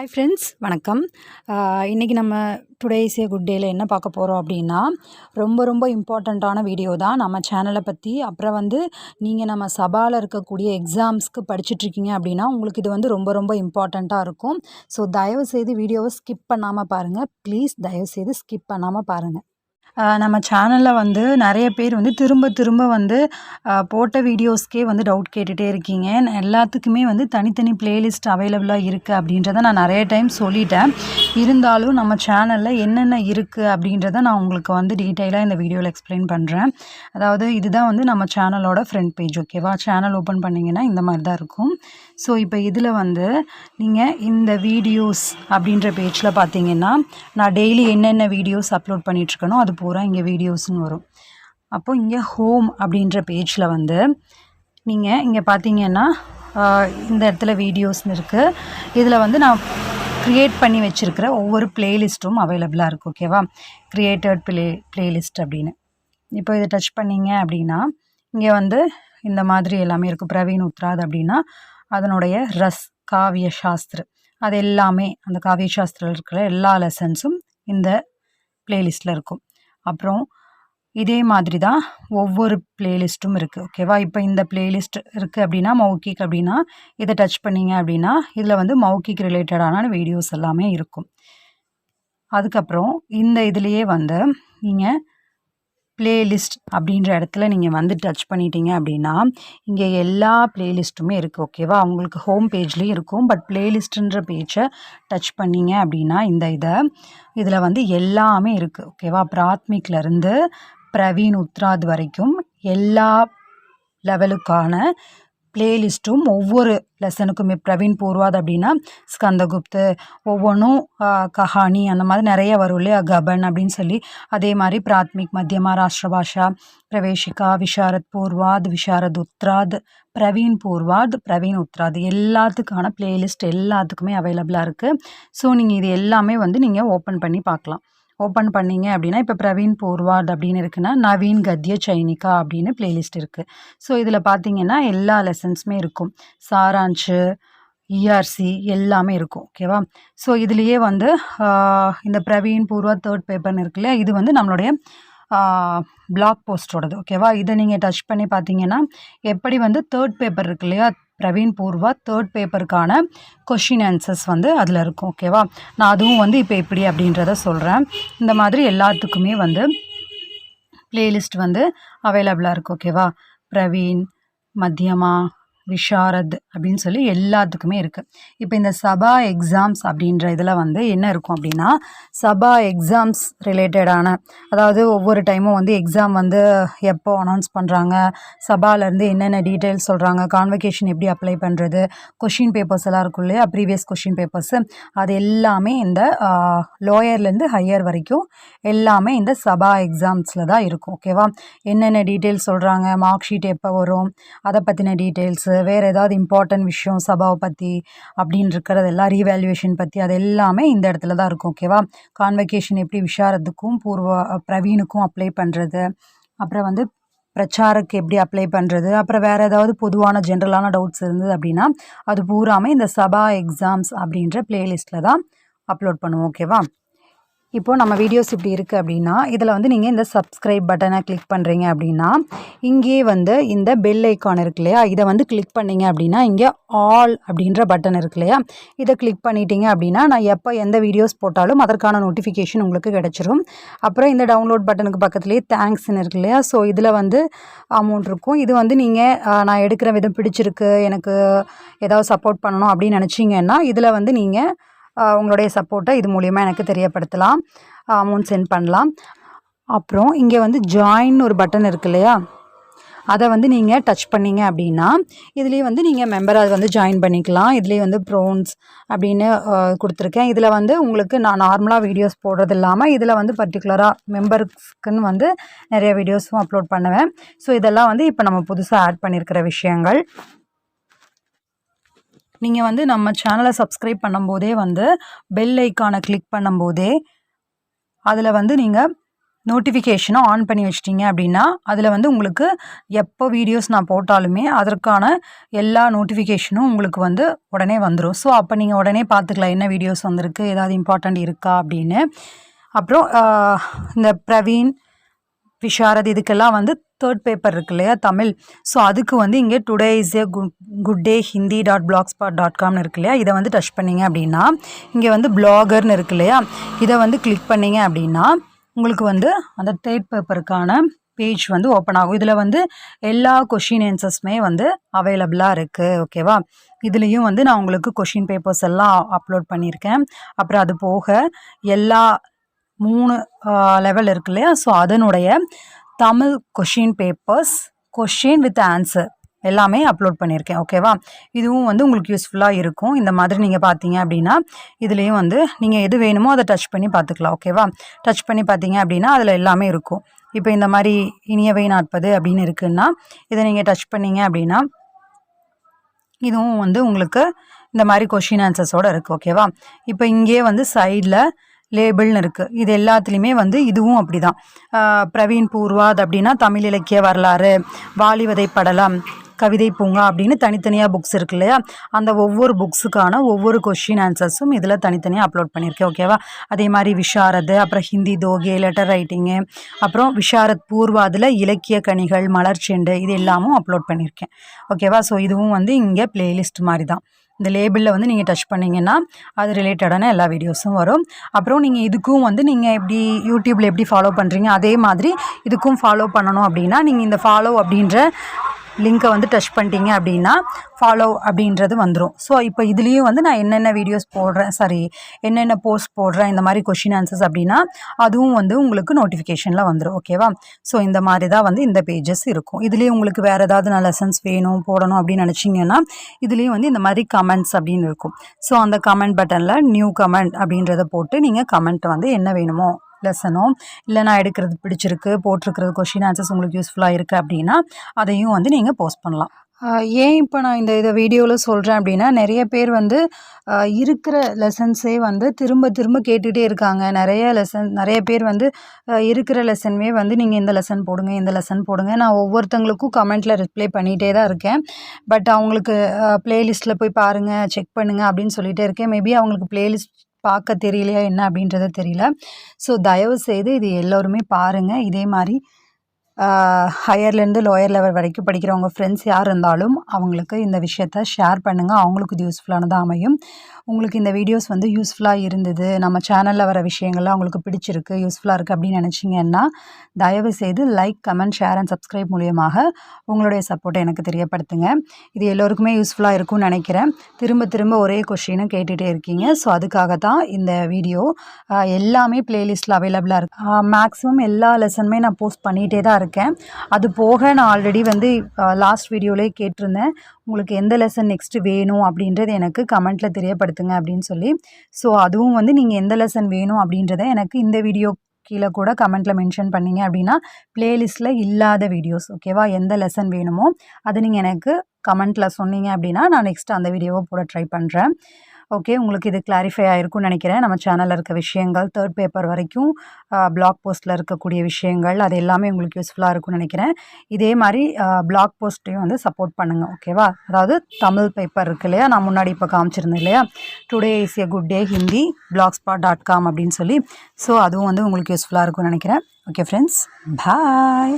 Hi friends வணக்கம். இன்றைக்கி நம்ம டுடேஸ் ஏ குட் டேயில் என்ன பார்க்க போகிறோம் அப்படின்னா ரொம்ப ரொம்ப இம்பார்ட்டண்ட்டான வீடியோ தான் நம்ம சேனலை பற்றி அப்புறம் வந்து நீங்கள் நம்ம சபாவில் இருக்கக்கூடிய எக்ஸாம்ஸ்க்கு படிச்சுட்ருக்கீங்க அப்படின்னா உங்களுக்கு இது வந்து ரொம்ப ரொம்ப இம்பார்ட்டண்ட்டாக இருக்கும். ஸோ தயவுசெய்து வீடியோவை ஸ்கிப் பண்ணாமல் பாருங்கள் ப்ளீஸ் தயவுசெய்து ஸ்கிப் பண்ணாமல் பாருங்கள் நம்ம சேனலில் வந்து நிறைய பேர் வந்து திரும்ப திரும்ப வந்து போட்ட வீடியோஸ்க்கே வந்து டவுட் கேட்டுகிட்டே இருக்கீங்க. எல்லாத்துக்குமே வந்து தனித்தனி பிளேலிஸ்ட் அவைலபிளாக இருக்குது அப்படின்றத நான் நிறைய டைம் சொல்லிட்டேன். இருந்தாலும் நம்ம சேனலில் என்னென்ன இருக்குது அப்படின்றத நான் உங்களுக்கு வந்து டீட்டெயிலாக இந்த வீடியோவில் எக்ஸ்பிளைன் பண்ணுறேன் அதாவது இதுதான் வந்து நம்ம சேனலோட ஃப்ரண்ட் பேஜ் ஓகேவா சேனல் ஓப்பன் பண்ணிங்கன்னா இந்த மாதிரி தான் இருக்கும். ஸோ இப்போ இதில் வந்து நீங்கள் இந்த வீடியோஸ் அப்படின்ற பேஜில் பார்த்தீங்கன்னா நான் டெய்லி என்னென்ன வீடியோஸ் அப்லோட் பண்ணிகிட்ருக்கனோ அது பூரா இங்கே வீடியோஸ்னு வரும். அப்போது இங்கே ஹோம் அப்படின்ற பேஜில் வந்து நீங்கள் இங்கே பார்த்தீங்கன்னா இந்த இடத்துல வீடியோஸ்னு இருக்குது இதில் வந்து நான் க்ரியேட் பண்ணி வச்சுருக்கிற ஒவ்வொரு பிளேலிஸ்ட்டும் அவைலபிளாக இருக்குது ஓகேவா க்ரியேட்டட் ப்ளே ப்ளேலிஸ்ட் அப்படின்னு. இப்போ இதை டச் பண்ணிங்க அப்படின்னா இங்கே வந்து இந்த மாதிரி எல்லாமே இருக்குது பிரவீன் உத்ராத் அப்படின்னா அதனுடைய ரஸ் காவிய சாஸ்திர அது எல்லாமே அந்த காவிய சாஸ்திரம் இருக்கிற எல்லா லெசன்ஸும் இந்த பிளேலிஸ்ட்டில் இருக்கும். அப்புறம் இதே மாதிரி தான் ஒவ்வொரு பிளேலிஸ்ட்டும் இருக்குது ஓகேவா இப்போ இந்த பிளேலிஸ்ட் இருக்குது அப்படின்னா மௌக்கிக் அப்படின்னா இதை டச் பண்ணிங்க அப்படின்னா இதில் வந்து மௌக்கிக் ரிலேட்டடான வீடியோஸ் எல்லாமே இருக்கும். அதுக்கப்புறம் இந்த இதுலேயே வந்து நீங்கள் பிளேலிஸ்ட் அப்படின்ற இடத்துல நீங்கள் வந்து டச் பண்ணிட்டீங்க அப்படின்னா இங்கே எல்லா பிளேலிஸ்ட்டுமே இருக்குது ஓகேவா அவங்களுக்கு ஹோம் பேஜ்லேயும் இருக்கும். பட் பிளேலிஸ்ட்டுன்ற பேஜை டச் பண்ணிங்க அப்படின்னா இந்த இதை இதில் வந்து எல்லாமே இருக்குது ஓகேவா பிராத்மிக்லேருந்து பிரவீன் உத்ராத் வரைக்கும் எல்லா லெவலுக்கான பிளேலிஸ்ட்டும் ஒவ்வொரு லெசனுக்குமே பிரவீன் பூர்வாத் அப்படின்னா ஸ்கந்தகுப்து ஒவ்வொன்றும் கஹானி அந்த மாதிரி நிறைய வரும் இல்லையா? கபன் அப்படின்னு சொல்லி. அதே மாதிரி பிராத்மிக் மத்தியமா ராஷ்டிரபாஷா பிரவேஷிகா விஷாரத் பூர்வாத் விஷாரத் உத்ராத் பிரவீன் பூர்வாத் பிரவீன் உத்ராத். எல்லாத்துக்கான ப்ளேலிஸ்ட் எல்லாத்துக்குமே அவைலபிளாக இருக்குது ஸோ நீங்கள் இது எல்லாமே வந்து நீங்கள் ஓப்பன் பண்ணி பார்க்கலாம். ஓப்பன் பண்ணிங்க அப்படின்னா இப்போ பிரவீன் பூர்வாட் அப்படின்னு இருக்குன்னா நவீன் கத்ய சைனிகா அப்படின்னு பிளேலிஸ்ட் இருக்குது ஸோ இதில் பார்த்தீங்கன்னா எல்லா லெசன்ஸுமே இருக்கும். சாராஞ்சு இஆர்சி எல்லாமே இருக்கும். ஓகேவா ஸோ இதுலேயே வந்து இந்த பிரவீன் பூர்வா தேர்ட் பேப்பர்னு இருக்குல்ல இது வந்து நம்மளுடைய பிளாக் போஸ்டோடது ஓகேவா இதை நீங்கள் டச் பண்ணி பார்த்தீங்கன்னா எப்படி வந்து தேர்ட் பேப்பர் இருக்கு இல்லையா? பிரவீன் பூர்வா தேர்ட் பேப்பருக்கான கொஷின் ஆன்சர்ஸ் வந்து அதில் இருக்கும் ஓகேவா நான் அதுவும் வந்து இப்போ எப்படி அப்படின்றத சொல்கிறேன் இந்த மாதிரி எல்லாத்துக்குமே வந்து ப்ளேலிஸ்ட் வந்து அவைலபிளாக இருக்குது ஓகேவா பிரவீன் மத்தியமா விஷாரத் அப்படின்னு சொல்லி எல்லாத்துக்குமே இருக்குது இப்போ இந்த சபா எக்ஸாம்ஸ் அப்படின்ற இதில் வந்து என்ன இருக்கும் அப்படின்னா சபா எக்ஸாம்ஸ் ரிலேட்டடான அதாவது ஒவ்வொரு டைமும் வந்து எக்ஸாம் வந்து எப்போ அனௌன்ஸ் பண்ணுறாங்க சபாலேருந்து என்னென்ன டீட்டெயில்ஸ் சொல்கிறாங்க கான்வெகேஷன் எப்படி அப்ளை பண்ணுறது கொஷின் பேப்பர்ஸ் எல்லாம் இருக்கும் இல்லையா ப்ரீவியஸ் கொஷின் பேப்பர்ஸு அது எல்லாமே இந்த லோயர்லேருந்து ஹையர் வரைக்கும் எல்லாமே இந்த சபா எக்ஸாம்ஸில் தான் இருக்கும். ஓகேவா என்னென்ன டீட்டெயில்ஸ் சொல்கிறாங்க மார்க் ஷீட் எப்போ வரும் அதை பற்றின டீட்டெயில்ஸ் வேறு ஏதாவது இம்பார்ட்டன்ட் விஷயம் சபாவை பற்றி அப்படின்னு இருக்கிறது எல்லாம் ரீவேல்யூவேஷன் பற்றி அது எல்லாமே இந்த இடத்துல தான் இருக்கும் ஓகேவா கான்வெகேஷன் எப்படி விஷாரத்துக்கும் பூர்வ பிரவீனுக்கும் அப்ளை பண்ணுறது அப்புறம் வந்து பிரச்சாரக்கு எப்படி அப்ளை பண்ணுறது அப்புறம் வேறு ஏதாவது பொதுவான ஜென்ரலான டவுட்ஸ் இருந்தது அப்படின்னா அது பூராமே இந்த சபா எக்ஸாம்ஸ் அப்படின்ற பிளேலிஸ்ட்டில் தான் அப்லோட் பண்ணுவோம் ஓகேவா இப்போது நம்ம வீடியோஸ் இப்படி இருக்குது அப்படின்னா இதில் வந்து நீங்கள் இந்த சப்ஸ்கிரைப் பட்டனை கிளிக் பண்ணுறீங்க அப்படின்னா இங்கேயே வந்து இந்த பெல் ஐக்கான் இருக்கு இல்லையா? இதை வந்து கிளிக் பண்ணிங்க அப்படின்னா இங்கே ஆல் அப்படின்ற பட்டன் இருக்கு இல்லையா? இதை கிளிக் பண்ணிட்டீங்க அப்படின்னா நான் எப்போ எந்த வீடியோஸ் போட்டாலும் அதற்கான நோட்டிஃபிகேஷன் உங்களுக்கு கிடச்சிரும். அப்புறம் இந்த டவுன்லோட் பட்டனுக்கு பக்கத்துலேயே தேங்க்ஸ்ன்னு இருக்கு இல்லையா? ஸோ இதில் வந்து அமௌண்ட் இருக்கும். இது வந்து நீங்கள் நான் எடுக்கிற விதம் பிடிச்சிருக்கு எனக்கு ஏதாவது சப்போர்ட் பண்ணணும் அப்படின்னு நினச்சிங்கன்னா இதில் வந்து நீங்கள் உங்களுடைய சப்போர்ட்டை இது மூலிமா எனக்கு தெரியப்படுத்தலாம். அமௌண்ட் சென்ட் பண்ணலாம். அப்புறம் இங்கே வந்து ஜாயின் ஒரு பட்டன் இருக்கு இல்லையா? அதை வந்து நீங்கள் டச் பண்ணிங்க அப்படின்னா இதுலேயே வந்து நீங்கள் மெம்பராக வந்து ஜாயின் பண்ணிக்கலாம். இதுலேயே வந்து ப்ரோன்ஸ் அப்படின்னு கொடுத்துருக்கேன். இதில் வந்து உங்களுக்கு நான் நார்மலாக வீடியோஸ் போடுறது இல்லாமல் இதில் வந்து பர்டிகுலராக மெம்பர்ஸ்க்குன்னு வந்து நிறைய வீடியோஸும் அப்லோட் பண்ணுவேன். ஸோ இதெல்லாம் வந்து இப்போ நம்ம புதுசாக ஆட் பண்ணியிருக்கிற விஷயங்கள். நீங்கள் வந்து நம்ம சேனலை சப்ஸ்கிரைப் பண்ணும்போதே வந்து பெல் ஐக்கானை கிளிக் பண்ணும்போதே அதில் வந்து நீங்கள் நோட்டிஃபிகேஷனை ஆன் பண்ணி வச்சிட்டிங்க அப்படின்னா அதில் வந்து உங்களுக்கு எப்போ வீடியோஸ் நான் போட்டாலுமே அதற்கான எல்லா நோட்டிஃபிகேஷனும் உங்களுக்கு வந்து உடனே வந்துடும் ஸோ அப்போ நீங்கள் உடனே பார்த்துக்கலாம் என்ன வீடியோஸ் வந்திருக்கு ஏதாவது இம்பார்ட்டண்ட் இருக்கா அப்படின்னு. அப்புறம் இந்த பிரவீன் விஷாரத் இதுக்கெல்லாம் வந்து தேர்ட் பேப்பர் இருக்கு இல்லையா தமிழ். ஸோ அதுக்கு வந்து இங்கே today is a good good day Hindi dot blogspot dot காம்னு இருக்கு இல்லையா இதை வந்து டச் பண்ணீங்க அப்படின்னா இங்கே வந்து பிளாகர்னு இருக்கு இல்லையா இதை வந்து கிளிக் பண்ணிங்க அப்படின்னா உங்களுக்கு வந்து அந்த தேர்ட் பேப்பருக்கான பேஜ் வந்து ஓப்பன் ஆகும். இதில் வந்து எல்லா கொஷின் ஆன்சர்ஸுமே வந்து அவைலபிளாக இருக்குது ஓகேவா இதுலேயும் வந்து நான் உங்களுக்கு கொஷின் பேப்பர்ஸ் எல்லாம் அப்லோட் பண்ணியிருக்கேன். அப்புறம் அது போக எல்லா மூணு லெவல் இருக்கு இல்லையா? ஸோ அதனுடைய Tamil question papers question with answer எல்லாமே அப்லோட் பண்ணியிருக்கேன். ஓகேவா இதுவும் வந்து உங்களுக்கு யூஸ்ஃபுல்லாக இருக்கும். இந்த மாதிரி நீங்கள் பார்த்தீங்க அப்படின்னா இதுலேயும் வந்து நீங்கள் எது வேணுமோ அதை டச் பண்ணி பார்த்துக்கலாம். ஓகேவா டச் பண்ணி பார்த்தீங்க அப்படின்னா அதில் எல்லாமே இருக்கும். இப்போ இந்த மாதிரி இனியவை நாற்பது அப்படின்னு இருக்குன்னா இதை நீங்கள் டச் பண்ணீங்க அப்படின்னா இதுவும் வந்து உங்களுக்கு இந்த மாதிரி கொஷின் ஆன்சர்ஸோட இருக்குது ஓகேவா இப்போ இங்கேயே வந்து சைடில் லேபிள்னு இருக்குது இது எல்லாத்துலேயுமே வந்து இதுவும் அப்படி தான் பிரவீன் பூர்வாத் அப்படின்னா தமிழ் இலக்கிய வரலாறு வாலிவதை படலம் கவிதை பூங்கா அப்படின்னு தனித்தனியாக புக்ஸ் இருக்கு இல்லையா? அந்த ஒவ்வொரு புக்ஸுக்கான ஒவ்வொரு கொஷின் ஆன்சர்ஸும் இதில் தனித்தனியாக அப்லோட் பண்ணியிருக்கேன். ஓகேவா அதே மாதிரி விஷாரத் அப்புறம் ஹிந்தி தோகே லெட்டர் ரைட்டிங்கு அப்புறம் விஷாரத் பூர்வாதில் இலக்கிய கனிகள் மலர்ச்செண்டு இது எல்லாமும் அப்லோட் பண்ணியிருக்கேன். ஓகேவா ஸோ இதுவும் வந்து இங்கே பிளேலிஸ்ட் மாதிரி தான் இந்த லேபிளில் வந்து நீங்கள் டச் பண்ணிங்கன்னா அது ரிலேட்டடான எல்லா வீடியோஸும் வரும். அப்புறம் நீங்கள் இதுக்கும் வந்து நீங்கள் எப்படி யூடியூப்பில் எப்படி ஃபாலோ பண்ணுறீங்க அதே மாதிரி இதுக்கும் ஃபாலோ பண்ணணும் அப்படின்னா நீங்கள் இந்த ஃபாலோ அப்படின்ற லிங்க்கை வந்து டச் பண்ணிட்டீங்க அப்படின்னா ஃபாலோ அப்படின்றது வந்துடும் ஸோ இப்போ இதுலேயும் வந்து நான் என்னென்ன வீடியோஸ் போடுறேன்? சாரி என்னென்ன போஸ்ட் போடுறேன்? இந்த மாதிரி கொஷின் ஆன்சர்ஸ் அப்படின்னா அதுவும் வந்து உங்களுக்கு நோட்டிஃபிகேஷனில் வந்துடும் ஓகேவா ஸோ இந்த மாதிரி தான் வந்து இந்த பேஜஸ் இருக்கும். இதுலேயும் உங்களுக்கு வேறு ஏதாவது நான் லெசன்ஸ் வேணும் போடணும் அப்படின்னு நினச்சிங்கன்னா இதுலேயும் வந்து இந்த மாதிரி கமெண்ட்ஸ் அப்படின்னு இருக்கும். ஸோ அந்த கமெண்ட் பட்டனில் நியூ கமெண்ட் அப்படின்றத போட்டு நீங்கள் கமெண்ட் வந்து என்ன வேணுமோ லெசனோ இல்லை நான் எடுக்கிறது பிடிச்சிருக்கு போட்டிருக்கிறது கொஷின் ஆன்சர்ஸ் உங்களுக்கு யூஸ்ஃபுல்லாக இருக்குது அப்படின்னா அதையும் வந்து நீங்கள் போஸ்ட் பண்ணலாம். ஏன் இப்போ நான் இந்த இதை வீடியோவில் சொல்கிறேன் அப்படின்னா நிறைய பேர் வந்து இருக்கிற லெசன்ஸே வந்து திரும்ப திரும்ப கேட்டுகிட்டே இருக்காங்க. நிறைய லெசன் நிறைய பேர் வந்து இருக்கிற லெசன்மே வந்து நீங்கள் இந்த லெசன் போடுங்க இந்த லெசன் போடுங்க. நான் ஒவ்வொருத்தங்களுக்கும் கமெண்ட்டில் ரிப்ளை பண்ணிகிட்டே தான் இருக்கேன். பட் அவங்களுக்கு ப்ளேலிஸ்ட்டில் போய் பாருங்கள் செக் பண்ணுங்கள் அப்படின்னு சொல்லிகிட்டே இருக்கேன். மேபி அவங்களுக்கு ப்ளேலிஸ்ட் பார்க்க தெரியலையா என்ன அப்படின்றது தெரியல. ஸோ தயவு செய்து இது எல்லோருமே பாருங்கள் இதே மாதிரி ஹையர்லேருந்து லோயர் லெவல் வரைக்கும் படிக்கிறவங்க ஃப்ரெண்ட்ஸ் யார் இருந்தாலும் அவங்களுக்கு இந்த விஷயத்த ஷேர் பண்ணுங்கள் அவங்களுக்கு இது யூஸ்ஃபுல்லானதாக அமையும். உங்களுக்கு இந்த வீடியோஸ் வந்து யூஸ்ஃபுல்லாக இருந்தது. நம்ம சேனலில் வர விஷயங்கள்லாம் உங்களுக்கு பிடிச்சிருக்கு யூஸ்ஃபுல்லாக இருக்குது அப்படின்னு நினச்சிங்கன்னா தயவு செய்து like comment share and subscribe மூலியமாக உங்களுடைய சப்போர்ட்டை எனக்கு தெரியப்படுத்துங்க. இது எல்லோருக்குமே யூஸ்ஃபுல்லாக இருக்கும்னு நினைக்கிறேன். திரும்ப திரும்ப ஒரே கொஷினும் கேட்டுகிட்டே இருக்கீங்க. ஸோ அதுக்காக தான் இந்த வீடியோ எல்லாமே பிளேலிஸ்ட்டில் அவைலபிளாக இருக்குது மேக்ஸிமம் எல்லா லெசனுமே நான் போஸ்ட் பண்ணிகிட்டே தான் இருக்கேன். அது போக நான் ஆல்ரெடி வந்து லாஸ்ட் வீடியோலேயே கேட்டிருந்தேன். உங்களுக்கு எந்த லெசன் நெக்ஸ்ட்டு வேணும் அப்படின்றது எனக்கு கமெண்ட்டில் தெரியப்படுத்துங்க அப்படின்னு சொல்லி. ஸோ அதுவும் வந்து நீங்கள் எந்த லெசன் வேணும் அப்படின்றத எனக்கு இந்த வீடியோ கீழே கூட கமெண்ட்டில் மென்ஷன் பண்ணீங்க அப்படின்னா ப்ளேலிஸ்ட்டில் இல்லாத வீடியோஸ் ஓகேவா எந்த லெசன் வேணுமோ அதை நீங்கள் எனக்கு கமெண்ட்டில் சொன்னீங்க அப்படின்னா நான் நெக்ஸ்ட் அந்த வீடியோவை போட ட்ரை பண்ணுறேன் ஓகே உங்களுக்கு இது கிளாரிஃபை ஆகிருக்கும்னு நினைக்கிறேன். நம்ம சேனலில் இருக்க விஷயங்கள் தேர்ட் பேப்பர் வரைக்கும் பிளாக் போஸ்ட்டில் இருக்கக்கூடிய விஷயங்கள் அது எல்லாமே உங்களுக்கு யூஸ்ஃபுல்லாக இருக்கும்னு நினைக்கிறேன். இதே மாதிரி பிளாக் போஸ்ட்டையும் வந்து சப்போர்ட் பண்ணுங்கள் ஓகேவா அதாவது தமிழ் பேப்பர் இருக்கு இல்லையா? நான் முன்னாடி இப்போ காமிச்சிருந்தேன் இல்லையா? Today is a good day Hindi blogspot dot com அப்படின்னு சொல்லி. ஸோ அதுவும் வந்து உங்களுக்கு யூஸ்ஃபுல்லாக இருக்கும்னு நினைக்கிறேன். Okay friends bye